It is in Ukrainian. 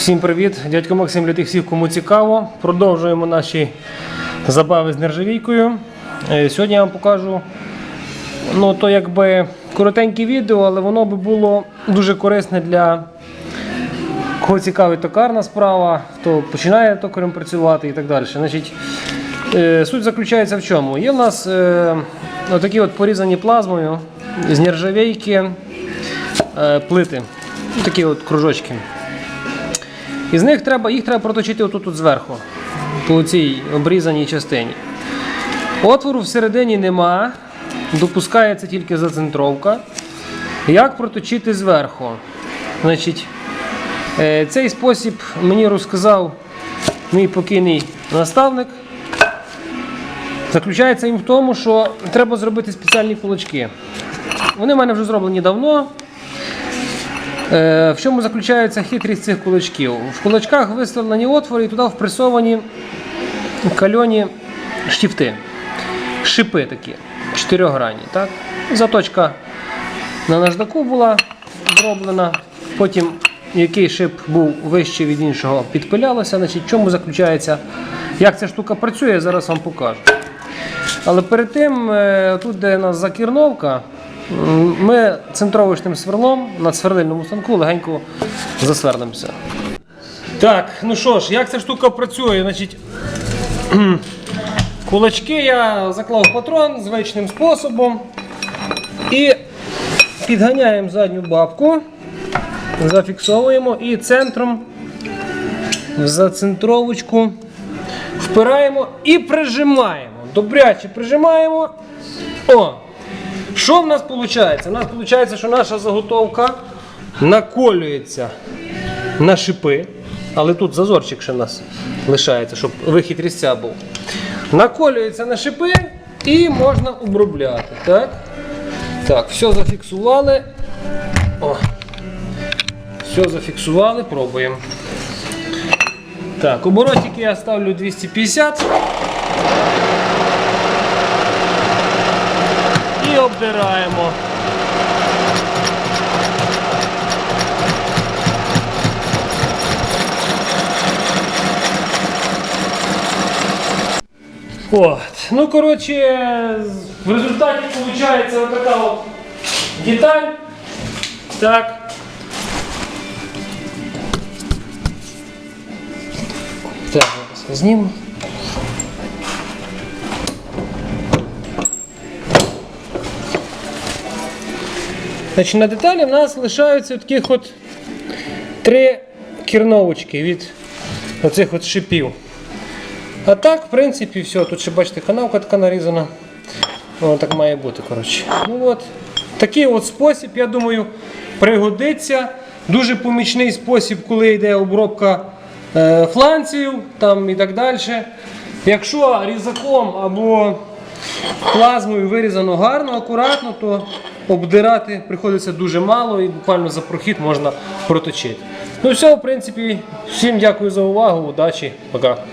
Всім привіт! Дядько Максим для тих всіх, кому цікаво. Продовжуємо наші забави з нержавійкою. Е, Сьогодні я вам покажу ну, то якби коротеньке відео, але воно би було дуже корисне для кого цікавить токарна справа, хто починає токарем працювати і так далі. Значить, е, суть заключається в чому? Є в нас е, отакі от порізані плазмою з нержавійки плити. Такі от кружочки. Із них треба, їх треба проточити отут от зверху, по цій обрізаній частині. Отвору всередині нема, допускається тільки зацентровка. Як проточити зверху? Значить, е, цей спосіб мені розказав мій покійний наставник. Заключається він в тому, що треба зробити спеціальні кулачки. Вони в мене вже зроблені давно. Е, В чому заключається хитрість цих кулачків? В кулачках виставлені отвори і туди впресовані кальоні штифти, шипи такі, чотирьохгранні. Так? Заточка на наждаку була зроблена. Потім який шип був вищий від іншого, підпилялося. Значить, в чому заключається, як ця штука працює, я зараз вам покажу. Але перед тим, е, тут, де у нас закірновка, ми центровочним сверлом на свердильному станку легенько засверлимося. Так, ну що ж, як ця штука працює? Значить, кулачки я заклав патрон звичним способом. І підганяємо задню бабку, зафіксовуємо і центром в зацентровочку впираємо і прижимаємо. Добряче прижимаємо. О! Що в нас виходить? У нас виходить, що наша заготовка наколюється на шипи. Але тут зазорчик ще в нас лишається, щоб вихід різця був. Наколюється на шипи і можна обробляти. Так, так все зафіксували. О. Все зафіксували, пробуємо. Так, оборотики я ставлю 250. Обдираємо. От. Ну, коротше, в результаті виходить ось така от деталь. Так. Так, зараз Значить, на деталі в нас лишаються таких от три кірновочки від оцих от шипів. А так, в принципі, все. Тут ще бачите, канавка така нарізана. Воно так має бути. коротше. Ну от. Такий от спосіб, я думаю, пригодиться. Дуже помічний спосіб, коли йде обробка е, фланців там і так далі. Якщо різаком або плазмою вирізано гарно, акуратно, то обдирати приходиться дуже мало і буквально за прохід можна проточити. Ну все, в принципі, всім дякую за увагу, удачі, пока.